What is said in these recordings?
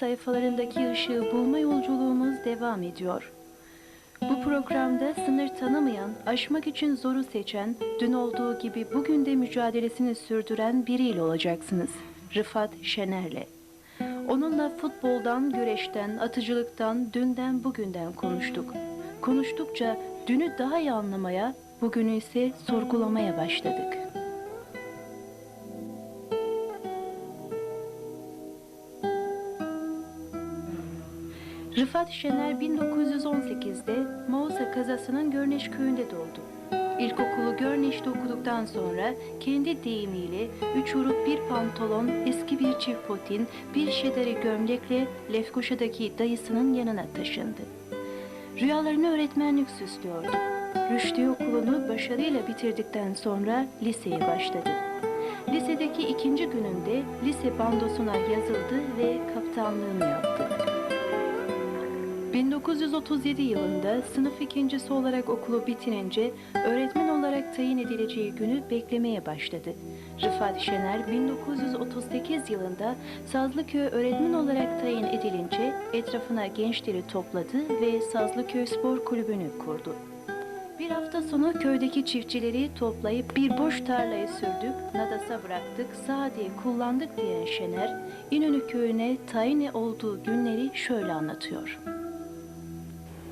sayfalarındaki ışığı bulma yolculuğumuz devam ediyor. Bu programda sınır tanımayan, aşmak için zoru seçen, dün olduğu gibi bugün de mücadelesini sürdüren biriyle olacaksınız. Rıfat Şener'le. Onunla futboldan, güreşten, atıcılıktan, dünden, bugünden konuştuk. Konuştukça dünü daha iyi anlamaya, bugünü ise sorgulamaya başladık. Rıfat Şener 1918'de Mausa kazasının Görneş köyünde doğdu. İlkokulu Görneş'te okuduktan sonra kendi deyimiyle üç urup bir pantolon, eski bir çift potin, bir şederi gömlekle Lefkoşa'daki dayısının yanına taşındı. Rüyalarını öğretmenlik süslüyordu. Rüştü okulunu başarıyla bitirdikten sonra liseye başladı. Lisedeki ikinci gününde lise bandosuna yazıldı ve kaptanlığını yaptı. 1937 yılında sınıf ikincisi olarak okulu bitirince öğretmen olarak tayin edileceği günü beklemeye başladı. Rıfat Şener 1938 yılında Sazlıköy öğretmen olarak tayin edilince etrafına gençleri topladı ve Sazlıköy Spor Kulübü'nü kurdu. Bir hafta sonu köydeki çiftçileri toplayıp bir boş tarlayı sürdük, nadasa bıraktık, sade kullandık diyen Şener, İnönü köyüne tayin olduğu günleri şöyle anlatıyor.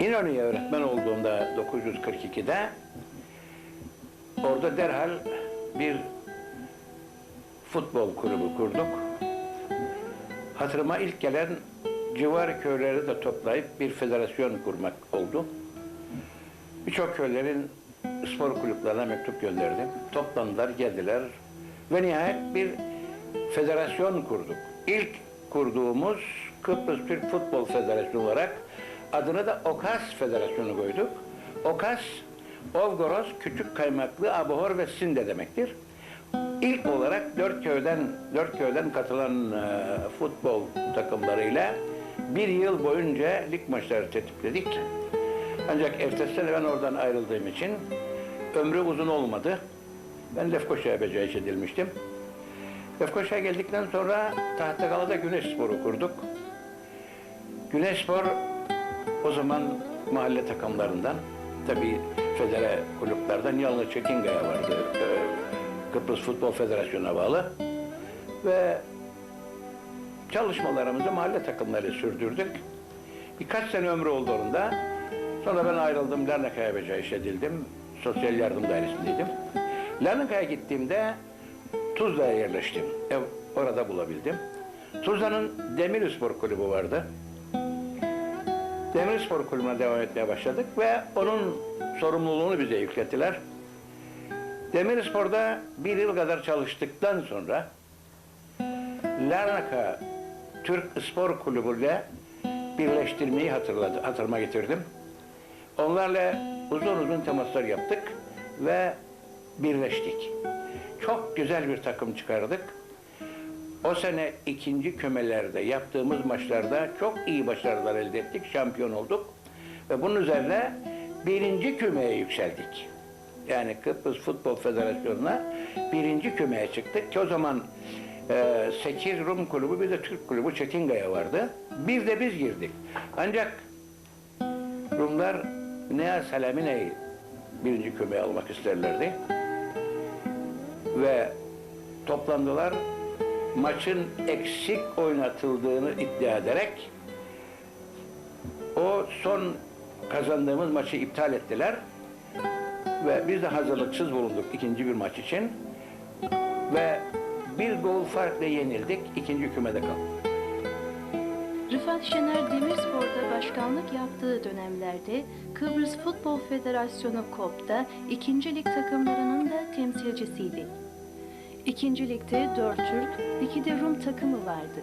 İnönü'ye öğretmen olduğumda 942'de orada derhal bir futbol kulübü kurduk. Hatırıma ilk gelen civar köyleri de toplayıp bir federasyon kurmak oldu. Birçok köylerin spor kulüplerine mektup gönderdim. Toplandılar, geldiler ve nihayet bir federasyon kurduk. İlk kurduğumuz Kıbrıs Türk Futbol Federasyonu olarak adını da OKAS Federasyonu koyduk. OKAS, Ovgoroz, Küçük Kaymaklı, Abuhor ve Sinde demektir. İlk olarak dört köyden dört köyden katılan e, futbol takımlarıyla bir yıl boyunca lig maçları tertipledik. Ancak ertesi sene ben oradan ayrıldığım için ömrü uzun olmadı. Ben Lefkoşa'ya becaiş edilmiştim. Lefkoşa'ya geldikten sonra Tahtakale'de Güneş Spor'u kurduk. Güneş Spor o zaman mahalle takımlarından, tabii federe kulüplerden yalnız Çekingaya vardı. Ee, Kıbrıs Futbol Federasyonu'na bağlı. Ve çalışmalarımızı mahalle takımları sürdürdük. Birkaç sene ömrü oldu. Sonra ben ayrıldım, Larnaka'ya becaiş edildim. Sosyal yardım dairesindeydim. Larnaka'ya gittiğimde Tuzla'ya yerleştim. Ev orada bulabildim. Tuzla'nın Demirspor Kulübü vardı. Demirspor Kulübü'ne devam etmeye başladık ve onun sorumluluğunu bize yüklettiler. Demirspor'da bir yıl kadar çalıştıktan sonra Larnaka Türk Spor Kulübü'yle birleştirmeyi hatırladı, hatırıma getirdim. Onlarla uzun uzun temaslar yaptık ve birleştik. Çok güzel bir takım çıkardık. O sene ikinci kümelerde yaptığımız maçlarda çok iyi başarılar elde ettik, şampiyon olduk. Ve bunun üzerine birinci kümeye yükseldik. Yani Kıbrıs Futbol Federasyonu'na birinci kümeye çıktık ki o zaman e, 8 Rum kulübü bir de Türk kulübü Çetingaya vardı. Bir de biz girdik. Ancak Rumlar Nea Selamine'yi birinci kümeye almak isterlerdi. Ve toplandılar maçın eksik oynatıldığını iddia ederek o son kazandığımız maçı iptal ettiler ve biz de hazırlıksız bulunduk ikinci bir maç için ve bir gol farkla yenildik ikinci kümede kaldık. Rıfat Şener Demirspor'da başkanlık yaptığı dönemlerde Kıbrıs Futbol Federasyonu KOP'ta ikinci lig takımlarının da temsilcisiydi. İkinci ligde dört Türk, iki de Rum takımı vardı.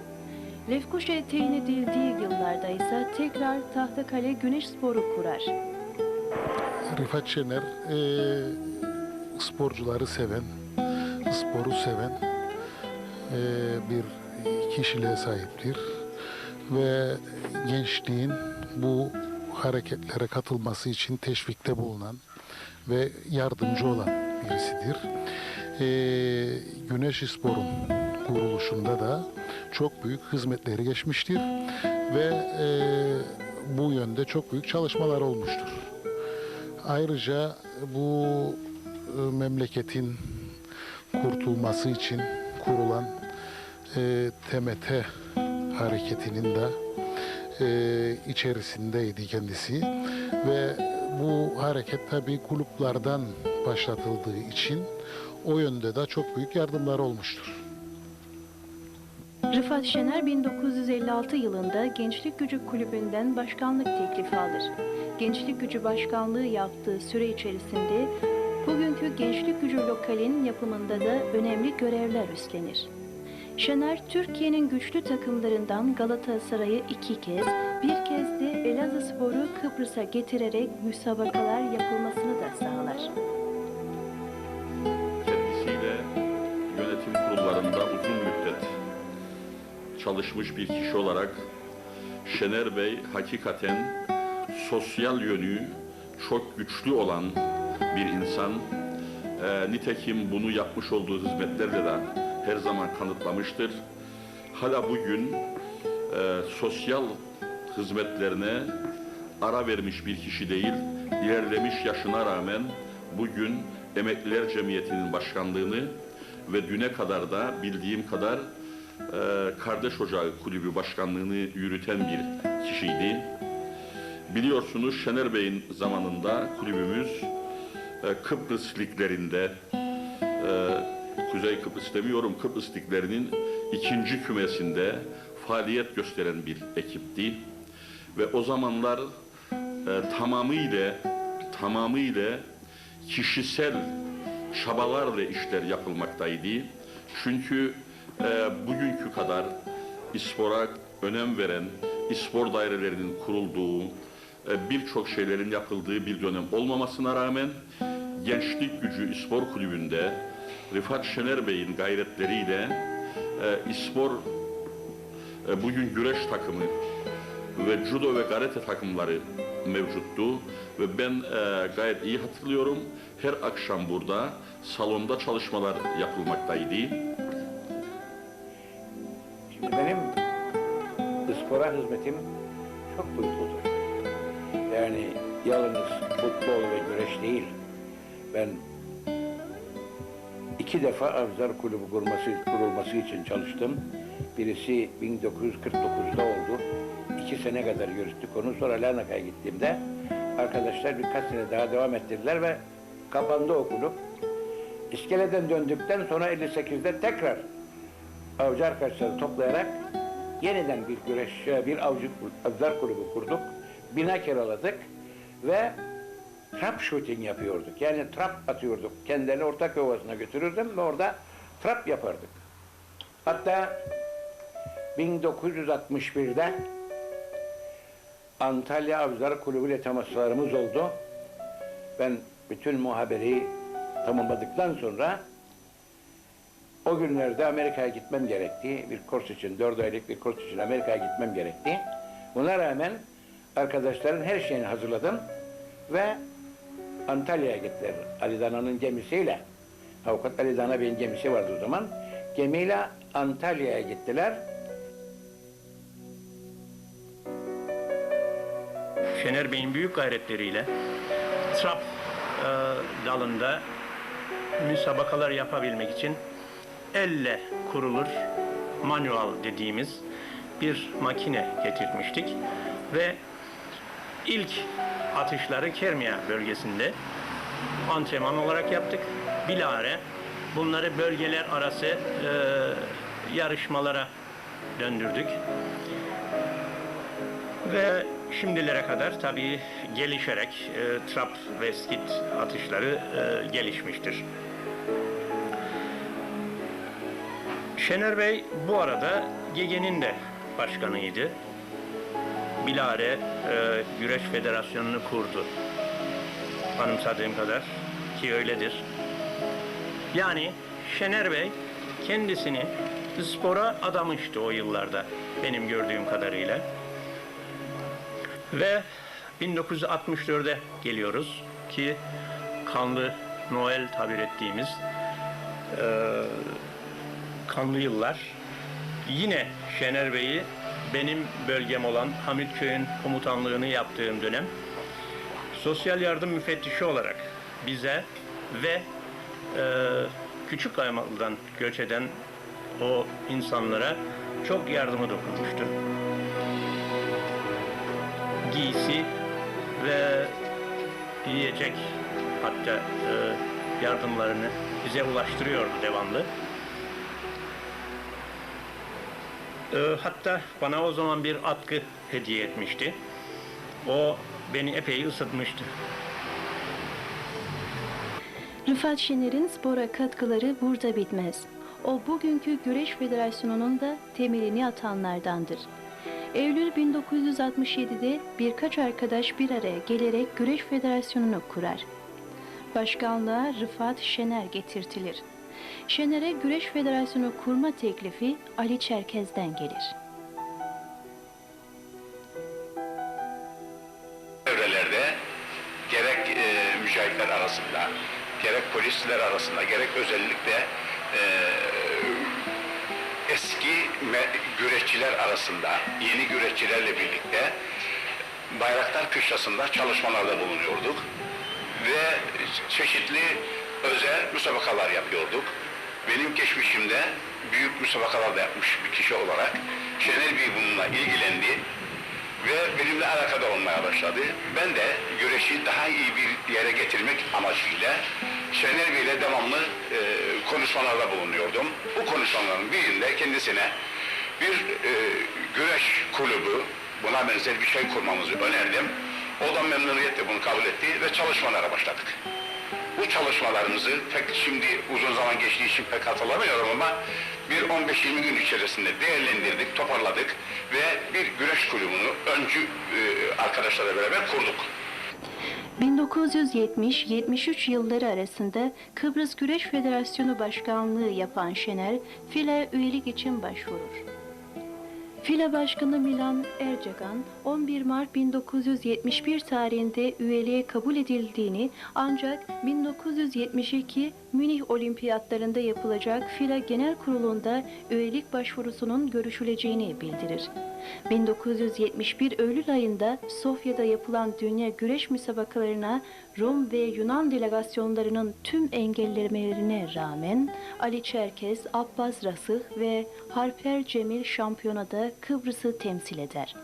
Lefkoşa'ya tayin edildiği yıllarda ise tekrar Tahtakale Güneş Sporu kurar. Rıfat Şener e, sporcuları seven, sporu seven e, bir kişiliğe sahiptir. Ve gençliğin bu hareketlere katılması için teşvikte bulunan ve yardımcı olan birisidir. E, Güneş Spor'un kuruluşunda da çok büyük hizmetleri geçmiştir ve e, bu yönde çok büyük çalışmalar olmuştur. Ayrıca bu e, memleketin kurtulması için kurulan e, TMT hareketinin de e, içerisindeydi kendisi ve bu hareket tabii kulüplerden başlatıldığı için o yönde de çok büyük yardımlar olmuştur. Rıfat Şener 1956 yılında Gençlik Gücü Kulübü'nden başkanlık teklifi alır. Gençlik Gücü Başkanlığı yaptığı süre içerisinde bugünkü Gençlik Gücü Lokal'in yapımında da önemli görevler üstlenir. Şener, Türkiye'nin güçlü takımlarından Galatasaray'ı iki kez, bir kez de Elazığspor'u Kıbrıs'a getirerek müsabakalar yapılmasını da sağlar. Çalışmış bir kişi olarak Şener Bey hakikaten sosyal yönü çok güçlü olan bir insan. Ee, nitekim bunu yapmış olduğu hizmetlerle de her zaman kanıtlamıştır. Hala bugün e, sosyal hizmetlerine ara vermiş bir kişi değil, ilerlemiş yaşına rağmen bugün Emekliler Cemiyeti'nin başkanlığını ve düne kadar da bildiğim kadar e, Kardeş Ocağı Kulübü başkanlığını yürüten bir kişiydi. Biliyorsunuz Şener Bey'in zamanında kulübümüz e, Kıbrıs liglerinde e, Kuzey Kıbrıs demiyorum Kıbrıs liglerinin ikinci kümesinde faaliyet gösteren bir ekipti. Ve o zamanlar e, tamamıyla tamamıyla kişisel çabalarla işler yapılmaktaydı. Çünkü e, bugünkü kadar İspora önem veren, İspor dairelerinin kurulduğu, e, birçok şeylerin yapıldığı bir dönem olmamasına rağmen Gençlik Gücü İspor Kulübü'nde Rıfat Şener Bey'in gayretleriyle e, İspor e, bugün güreş takımı ve judo ve karate takımları mevcuttu ve ben e, gayet iyi hatırlıyorum. Her akşam burada salonda çalışmalar yapılmaktaydı. Spora hizmetim çok boyutludur. Yani yalnız futbol ve güreş değil. Ben iki defa Avcılar Kulübü kurulması, kurulması için çalıştım. Birisi 1949'da oldu. İki sene kadar yürüttük onu. Sonra Larnaka'ya gittiğimde arkadaşlar birkaç sene daha devam ettirdiler ve kapandı o kulüp. İskeleden döndükten sonra 58'de tekrar avcı arkadaşları toplayarak yeniden bir güreş, bir avcı avcılar kulübü kurduk. Bina kiraladık ve trap shooting yapıyorduk. Yani trap atıyorduk. Kendilerini Ortaköy Ovası'na götürürdüm ve orada trap yapardık. Hatta 1961'de Antalya Avcılar Kulübü ile temaslarımız oldu. Ben bütün muhaberi tamamladıktan sonra o günlerde Amerika'ya gitmem gerekti. Bir kurs için, dört aylık bir kurs için Amerika'ya gitmem gerekti. Buna rağmen arkadaşların her şeyini hazırladım ve Antalya'ya gittiler. Ali Dana'nın gemisiyle. Avukat Ali Dana Bey'in gemisi vardı o zaman. Gemiyle Antalya'ya gittiler. Şener Bey'in büyük gayretleriyle trap e, dalında müsabakalar yapabilmek için elle kurulur manual dediğimiz bir makine getirmiştik ve ilk atışları Kermiya bölgesinde antrenman olarak yaptık. Bilare bunları bölgeler arası e, yarışmalara döndürdük. Ve şimdilere kadar tabii gelişerek e, trap ve skit atışları e, gelişmiştir. Şener Bey bu arada GEGE'nin de başkanıydı. Bilare e, Güreş Federasyonu'nu kurdu. Anımsadığım kadar ki öyledir. Yani Şener Bey kendisini spora adamıştı o yıllarda benim gördüğüm kadarıyla. Ve 1964'e geliyoruz ki kanlı Noel tabir ettiğimiz eee, kanlı yıllar. Yine Şener Bey'i benim bölgem olan Hamitköy'ün komutanlığını yaptığım dönem sosyal yardım müfettişi olarak bize ve e, Küçük Kaymaklı'dan göç eden o insanlara çok yardımı dokunmuştur. Giysi ve yiyecek hatta e, yardımlarını bize ulaştırıyordu devamlı. Hatta bana o zaman bir atkı hediye etmişti. O beni epey ısıtmıştı. Rıfat Şener'in spora katkıları burada bitmez. O bugünkü Güreş Federasyonu'nun da temelini atanlardandır. Eylül 1967'de birkaç arkadaş bir araya gelerek Güreş Federasyonu'nu kurar. Başkanlığa Rıfat Şener getirtilir. Şener'e Güreş Federasyonu kurma teklifi Ali Çerkez'den gelir. çevrelerde gerek e, mücahitler arasında, gerek polisler arasında, gerek özellikle e, eski güreşçiler arasında, yeni güreşçilerle birlikte Bayraktar Kışlası'nda çalışmalarda bulunuyorduk ve çeşitli özel müsabakalar yapıyorduk. Benim geçmişimde büyük müsabakalar da yapmış bir kişi olarak Şener Bey bununla ilgilendi ve benimle alakadar olmaya başladı. Ben de güreşi daha iyi bir yere getirmek amacıyla Şener Bey ile devamlı e, konuşmalarda bulunuyordum. Bu konuşmaların birinde kendisine bir e, güreş kulübü, buna benzer bir şey kurmamızı önerdim. O da memnuniyetle bunu kabul etti ve çalışmalara başladık. Bu çalışmalarımızı pek şimdi uzun zaman geçtiği için pek hatırlamıyorum ama bir 15-20 gün içerisinde değerlendirdik, toparladık ve bir güreş kulübünü öncü e, arkadaşlarla beraber kurduk. 1970-73 yılları arasında Kıbrıs Güreş Federasyonu Başkanlığı yapan Şener, FİLA üyelik için başvurur. FİLA Başkanı Milan Ercagan, 11 Mart 1971 tarihinde üyeliğe kabul edildiğini ancak 1972 Münih Olimpiyatlarında yapılacak FİLA Genel Kurulu'nda üyelik başvurusunun görüşüleceğini bildirir. 1971 Eylül ayında Sofya'da yapılan dünya güreş müsabakalarına Rum ve Yunan delegasyonlarının tüm engellemelerine rağmen Ali Çerkez, Abbas Rasıh ve Harper Cemil şampiyonada Kıbrıs'ı temsil eder.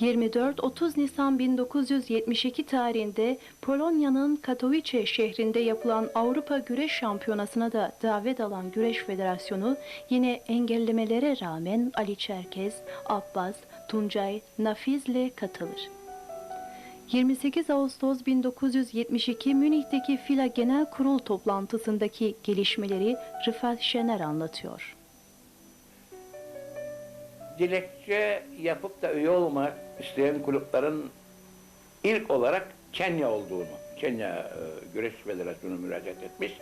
24-30 Nisan 1972 tarihinde Polonya'nın Katowice şehrinde yapılan Avrupa Güreş Şampiyonası'na da davet alan Güreş Federasyonu yine engellemelere rağmen Ali Çerkez, Abbas, Tuncay, Nafiz'le katılır. 28 Ağustos 1972 Münih'teki FİLA Genel Kurul toplantısındaki gelişmeleri Rıfat Şener anlatıyor. Dilekçe yapıp da üye olmak isteyen kulüplerin ilk olarak Kenya olduğunu, Kenya e, Güreş Federasyonu müracaat etmiş.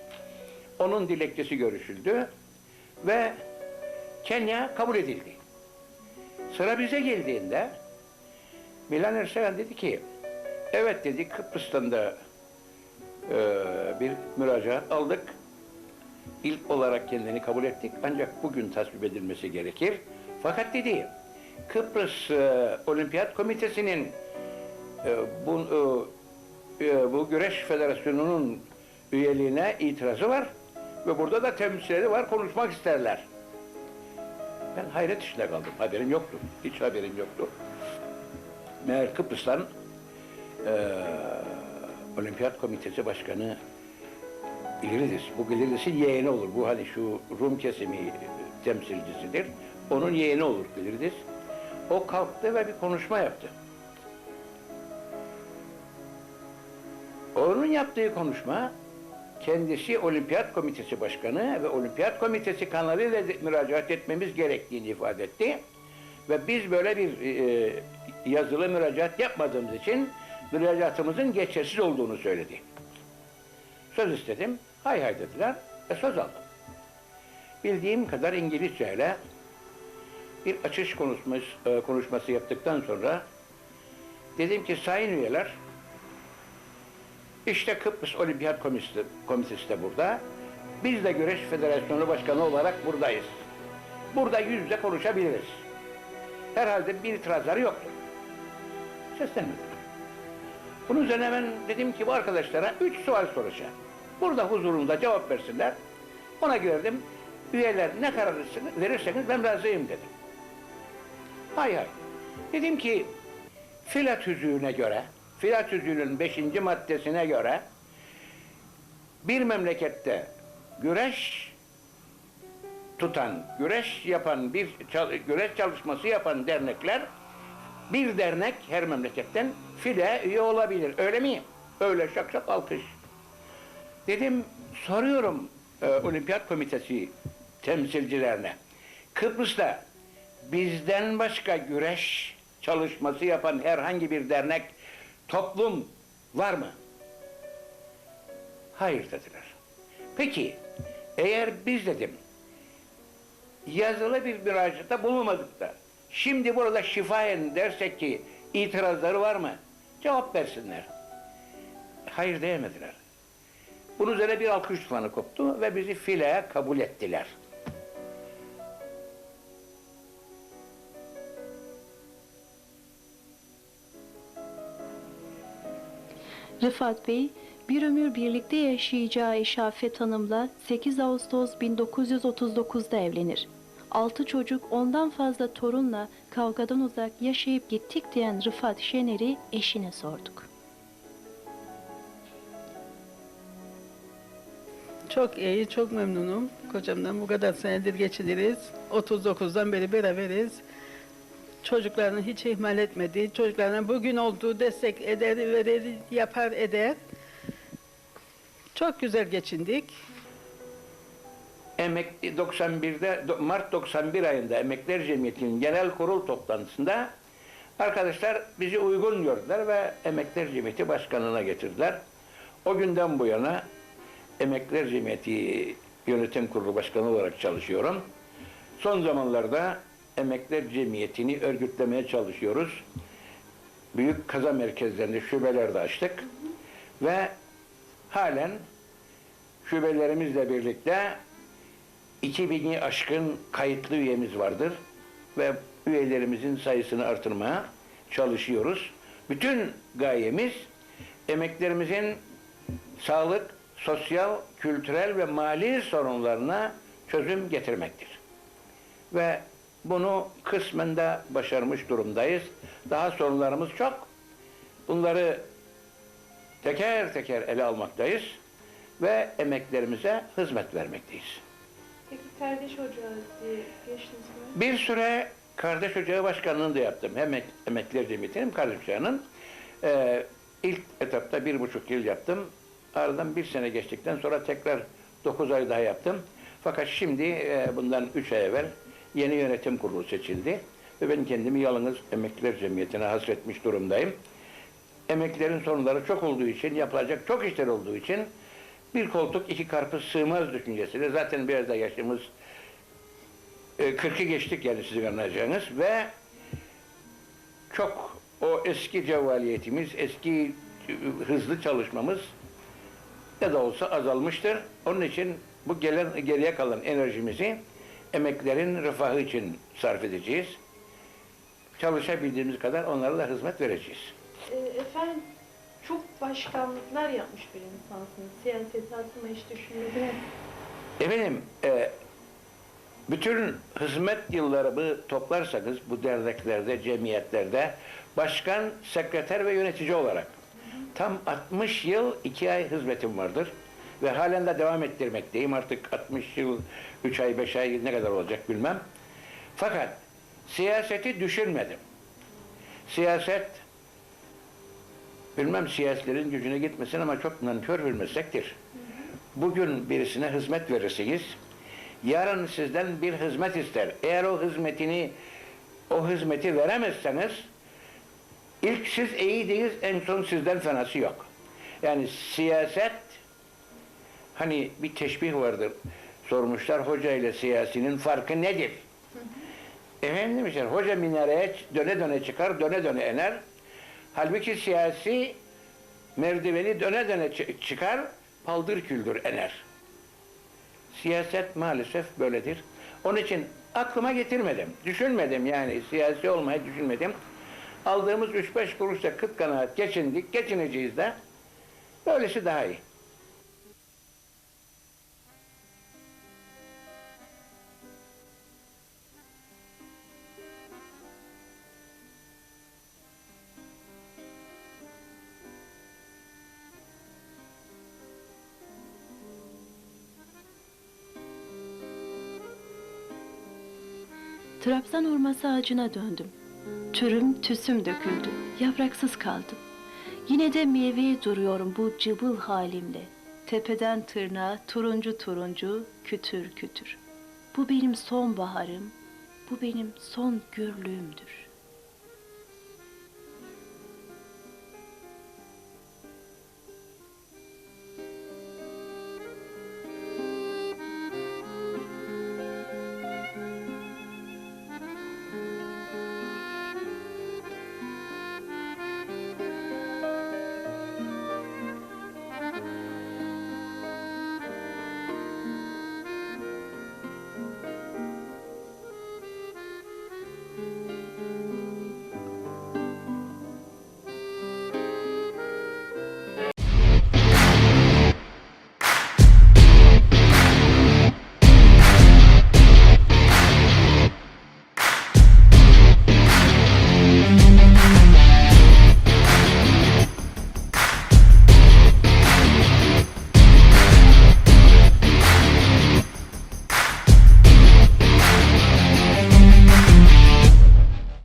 Onun dilekçesi görüşüldü ve Kenya kabul edildi. Sıra bize geldiğinde Milan Erseven dedi ki, evet dedi Kıbrıs'tan da e, bir müracaat aldık. İlk olarak kendini kabul ettik ancak bugün tasvip edilmesi gerekir. Fakat dedi Kıbrıs e, Olimpiyat Komitesi'nin e, bu, e, e, bu güreş federasyonunun üyeliğine itirazı var ve burada da temsilcileri var konuşmak isterler. Ben hayret içinde kaldım. Haberim yoktu. Hiç haberim yoktu. Meğer Kıbrıs'tan e, Olimpiyat Komitesi Başkanı Gilirdis. Bu Gilirdis'in yeğeni olur. Bu hani şu Rum kesimi temsilcisidir. Onun yeğeni olur Gilirdis. O kalktı ve bir konuşma yaptı. Onun yaptığı konuşma kendisi Olimpiyat Komitesi Başkanı ve Olimpiyat Komitesi kanalıyla müracaat etmemiz gerektiğini ifade etti. Ve biz böyle bir e, yazılı müracaat yapmadığımız için müracaatımızın geçersiz olduğunu söyledi. Söz istedim, hay hay dediler ve söz aldım. Bildiğim kadar İngilizceyle bir açış konuşması, e, konuşması yaptıktan sonra dedim ki sayın üyeler işte Kıbrıs Olimpiyat Komitesi, Komitesi de burada. Biz de Güreş Federasyonu Başkanı olarak buradayız. burada yüz yüze konuşabiliriz. Herhalde bir itirazları yoktur. Seslenmediler. Bunun üzerine ben dedim ki bu arkadaşlara üç sual soracağım. Burada huzurumda cevap versinler. Ona göre dedim, üyeler ne karar verirseniz ben razıyım dedim. Hay hay. Dedim ki filat tüzüğüne göre, filat tüzüğünün beşinci maddesine göre bir memlekette güreş tutan, güreş yapan bir güreş çalışması yapan dernekler bir dernek her memleketten file üye olabilir. Öyle mi? Öyle şak şak alkış. Dedim soruyorum e, olimpiyat komitesi temsilcilerine. Kıbrıs'ta bizden başka güreş çalışması yapan herhangi bir dernek, toplum var mı? Hayır dediler. Peki eğer biz dedim yazılı bir müracaatta bulunmadık da şimdi burada şifayen dersek ki itirazları var mı? Cevap versinler. Hayır diyemediler. Bunun üzerine bir alkış tufanı koptu ve bizi fileye kabul ettiler. Rıfat Bey, bir ömür birlikte yaşayacağı eşi Afet Hanım'la 8 Ağustos 1939'da evlenir. Altı çocuk ondan fazla torunla kavgadan uzak yaşayıp gittik diyen Rıfat Şener'i eşine sorduk. Çok iyi, çok memnunum. Kocamdan bu kadar senedir geçiniriz. 39'dan beri beraberiz. Çocuklarını hiç ihmal etmedi. Çocuklarına bugün olduğu destek eder, verir, yapar, eder. Çok güzel geçindik. Emek 91'de do- Mart 91 ayında Emekler Cemiyeti'nin genel kurul toplantısında arkadaşlar bizi uygun gördüler ve Emekler Cemiyeti Başkanı'na getirdiler. O günden bu yana Emekler Cemiyeti Yönetim Kurulu Başkanı olarak çalışıyorum. Son zamanlarda Emekler Cemiyeti'ni örgütlemeye çalışıyoruz. Büyük kaza merkezlerinde şubeler de açtık. Ve halen şubelerimizle birlikte 2000'i aşkın kayıtlı üyemiz vardır ve üyelerimizin sayısını artırmaya çalışıyoruz. Bütün gayemiz emeklerimizin sağlık, sosyal, kültürel ve mali sorunlarına çözüm getirmektir. Ve bunu kısmen de başarmış durumdayız. Daha sorunlarımız çok. Bunları teker teker ele almaktayız ve emeklerimize hizmet vermekteyiz. Peki kardeş ocağı diye geçtiniz mi? Bir süre Kardeş Ocağı Başkanlığını da yaptım. Hem Emek, Emekliler Cemiyeti'nin Kardeş Ocağı'nın. Ee, ilk etapta bir buçuk yıl yaptım. Ardından bir sene geçtikten sonra tekrar dokuz ay daha yaptım. Fakat şimdi e, bundan üç ay evvel yeni yönetim kurulu seçildi. Ve ben kendimi yalnız Emekliler Cemiyeti'ne hasretmiş durumdayım. Emeklilerin sorunları çok olduğu için, yapılacak çok işler olduğu için bir koltuk iki karpuz sığmaz düşüncesiyle zaten bir yerde yaşımız e, 40'ı geçtik yani sizin anlayacağınız ve çok o eski cevvaliyetimiz, eski e, hızlı çalışmamız ne de olsa azalmıştır. Onun için bu gelen geriye kalan enerjimizi emeklerin refahı için sarf edeceğiz. Çalışabildiğimiz kadar onlara da hizmet vereceğiz. E, efendim çok başkanlıklar yapmış bir insansınız. Siyasete atma hiç düşünmediniz? Efendim, e, bütün hizmet yıllarımı toplarsanız bu derneklerde, cemiyetlerde başkan, sekreter ve yönetici olarak tam 60 yıl 2 ay hizmetim vardır. Ve halen de devam ettirmekteyim. Artık 60 yıl 3 ay 5 ay ne kadar olacak bilmem. Fakat siyaseti düşünmedim. Siyaset bilmem siyasilerin gücüne gitmesin ama çok nankör bir meslektir. Bugün birisine hizmet verirsiniz. Yarın sizden bir hizmet ister. Eğer o hizmetini o hizmeti veremezseniz ilk siz iyi değiliz, en son sizden fenası yok. Yani siyaset hani bir teşbih vardır. Sormuşlar hoca ile siyasinin farkı nedir? Efendim demişler, hoca minareye döne döne çıkar, döne döne iner. Halbuki siyasi merdiveni döne döne çı- çıkar, paldır küldür ener. Siyaset maalesef böyledir. Onun için aklıma getirmedim. Düşünmedim yani siyasi olmayı düşünmedim. Aldığımız 3-5 kuruşla kıt kanaat geçindik, geçineceğiz de. Böylesi daha iyi. Trabzan hurması ağacına döndüm. Türüm tüsüm döküldü. Yapraksız kaldım. Yine de meyveye duruyorum bu cıbıl halimle. Tepeden tırnağa turuncu turuncu, kütür kütür. Bu benim son baharım, bu benim son gürlüğümdür.